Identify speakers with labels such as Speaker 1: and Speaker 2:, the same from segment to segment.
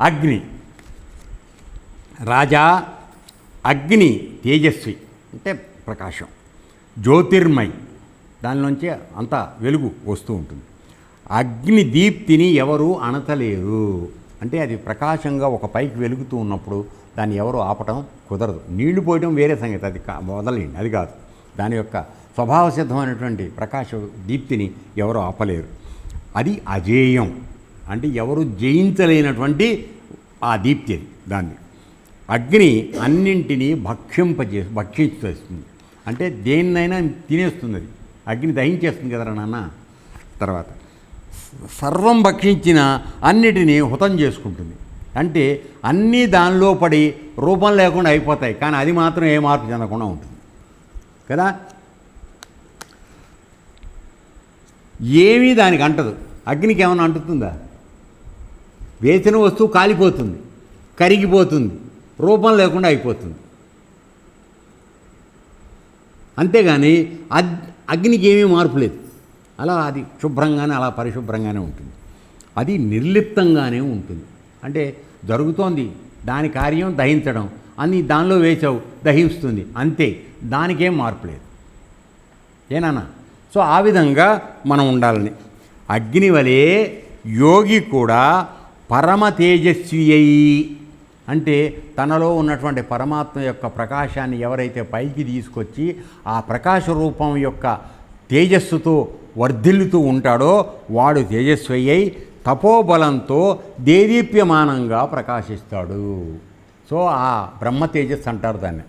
Speaker 1: అగ్ని. రాజా అగ్ని తేజస్వి అంటే ప్రకాశం. జ్యోతిర్మయ్. దానిలోంచి అంత వెలుగు వస్తూ ఉంటుంది. అగ్ని దీప్తిని ఎవరు అనతలేరు. అంటే అది ప్రకాశంగా ఒక పైకి వెలుగుతూ ఉన్నప్పుడు దాన్ని ఎవరు ఆపటం కుదరదు. నీళ్ళు పోయడం వేరే సంగతి. అది కా అది కాదు. దాని యొక్క స్వభావ సిద్ధమైనటువంటి ప్రకాశ దీప్తిని ఎవరు ఆపలేరు. అది అజేయం. అంటే ఎవరు జయించలేనటువంటి ఆ దీప్తి అది దాన్ని. అగ్ని అన్నింటినీ భక్షింపజే భక్షించేస్తుంది. అంటే దేన్నైనా తినేస్తుంది అది. అగ్ని దహించేస్తుంది కదరా నాన్న? తర్వాత. సర్వం భక్షించిన అన్నిటినీ హుతం చేసుకుంటుంది. అంటే అన్నీ దానిలో పడి రూపం లేకుండా అయిపోతాయి. కానీ అది మాత్రం ఏ మార్పు చెందకుండా ఉంటుంది. కదా? ఏమీ దానికి అంటదు. అగ్నికి ఏమైనా అంటుతుందా? వేసిన వస్తువు కాలిపోతుంది కరిగిపోతుంది రూపం లేకుండా అయిపోతుంది. అంతేగాని అగ్ అగ్నికి ఏమీ మార్పు లేదు. అలా అది శుభ్రంగానే అలా పరిశుభ్రంగానే ఉంటుంది. అది నిర్లిప్తంగానే ఉంటుంది. అంటే జరుగుతోంది దాని కార్యం దహించడం అని దానిలో వేచావు దహిస్తుంది అంతే. దానికేం మార్పు లేదు. ఏనానా సో ఆ విధంగా మనం ఉండాలని. అగ్ని వలె యోగి కూడా పరమ తేజస్వి అయి అంటే తనలో ఉన్నటువంటి పరమాత్మ యొక్క ప్రకాశాన్ని ఎవరైతే పైకి తీసుకొచ్చి ఆ ప్రకాశ రూపం యొక్క తేజస్సుతో వర్ధిల్లుతూ ఉంటాడో వాడు తేజస్వి అయి తపోబలంతో దేదీప్యమానంగా ప్రకాశిస్తాడు. సో ఆ బ్రహ్మ తేజస్సు అంటారు దాన్ని.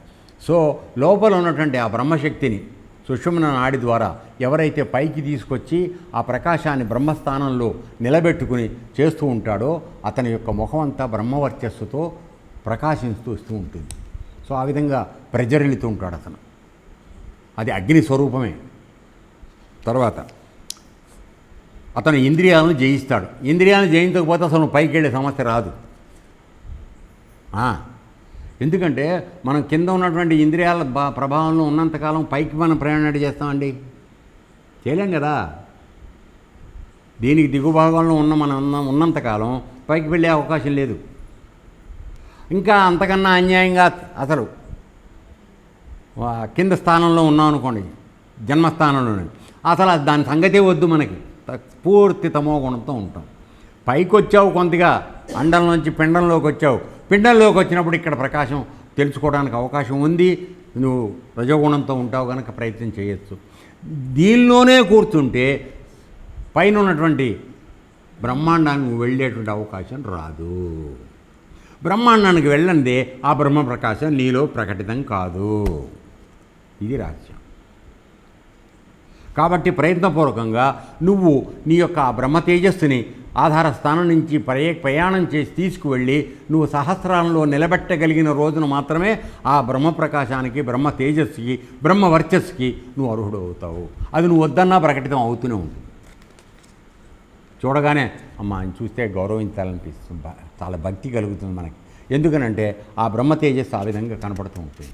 Speaker 1: సో లోపల ఉన్నటువంటి ఆ బ్రహ్మశక్తిని సుషుమ్న నాడి ద్వారా ఎవరైతే పైకి తీసుకొచ్చి ఆ ప్రకాశాన్ని బ్రహ్మస్థానంలో నిలబెట్టుకుని చేస్తూ ఉంటాడో అతని యొక్క ముఖం అంతా బ్రహ్మవర్చస్సుతో ప్రకాశిస్తూ వస్తూ ఉంటుంది. సో ఆ విధంగా ప్రజరిల్లుతూ ఉంటాడు అతను. అది అగ్ని స్వరూపమే. తర్వాత అతను ఇంద్రియాలను జయిస్తాడు. ఇంద్రియాలను జయించకపోతే అసలు పైకి వెళ్ళే సమస్య రాదు. ఎందుకంటే మనం కింద ఉన్నటువంటి ఇంద్రియాల ప్రభావంలో ఉన్నంతకాలం పైకి మనం ప్రయాణం చేస్తామండి. చేయలేం కదా. దీనికి దిగుభాగంలో ఉన్న మనం ఉన్న ఉన్నంతకాలం పైకి వెళ్ళే అవకాశం లేదు. ఇంకా అంతకన్నా అన్యాయంగా అసలు కింద స్థానంలో ఉన్నాం అనుకోండి జన్మస్థానంలోనే అసలు అది దాని సంగతే వద్దు మనకి. పూర్తి తమో గుణంతో ఉంటాం. పైకి వచ్చావు కొంతగా అండంలోంచి పిండంలోకి వచ్చావు. పిండంలోకి వచ్చినప్పుడు ఇక్కడ ప్రకాశం తెలుసుకోవడానికి అవకాశం ఉంది. నువ్వు రజోగుణంతో ఉంటావు కనుక ప్రయత్నం చేయొచ్చు. దీనిలోనే కూర్చుంటే పైన ఉన్నటువంటి బ్రహ్మాండానికి నువ్వు వెళ్ళేటువంటి అవకాశం రాదు. బ్రహ్మాండానికి వెళ్ళందే ఆ బ్రహ్మ ప్రకాశం నీలో ప్రకటితం కాదు. ఇది రహస్యం. కాబట్టి ప్రయత్నపూర్వకంగా నువ్వు నీ యొక్క ఆ బ్రహ్మ తేజస్సుని ఆధార స్థానం నుంచి ప్రయ ప్రయాణం చేసి తీసుకువెళ్ళి నువ్వు సహస్రాలలో నిలబెట్టగలిగిన రోజున మాత్రమే ఆ బ్రహ్మ ప్రకాశానికి బ్రహ్మ తేజస్సుకి బ్రహ్మ వర్చస్సుకి నువ్వు అర్హుడు అవుతావు. అది నువ్వు వద్దన్నా ప్రకటితం అవుతూనే ఉంటుంది. చూడగానే అమ్మ ఆయన చూస్తే గౌరవించాలనిపిస్తుంది. చాలా భక్తి కలుగుతుంది మనకి. ఎందుకనంటే ఆ బ్రహ్మ తేజస్సు ఆ విధంగా కనపడుతూ ఉంటుంది.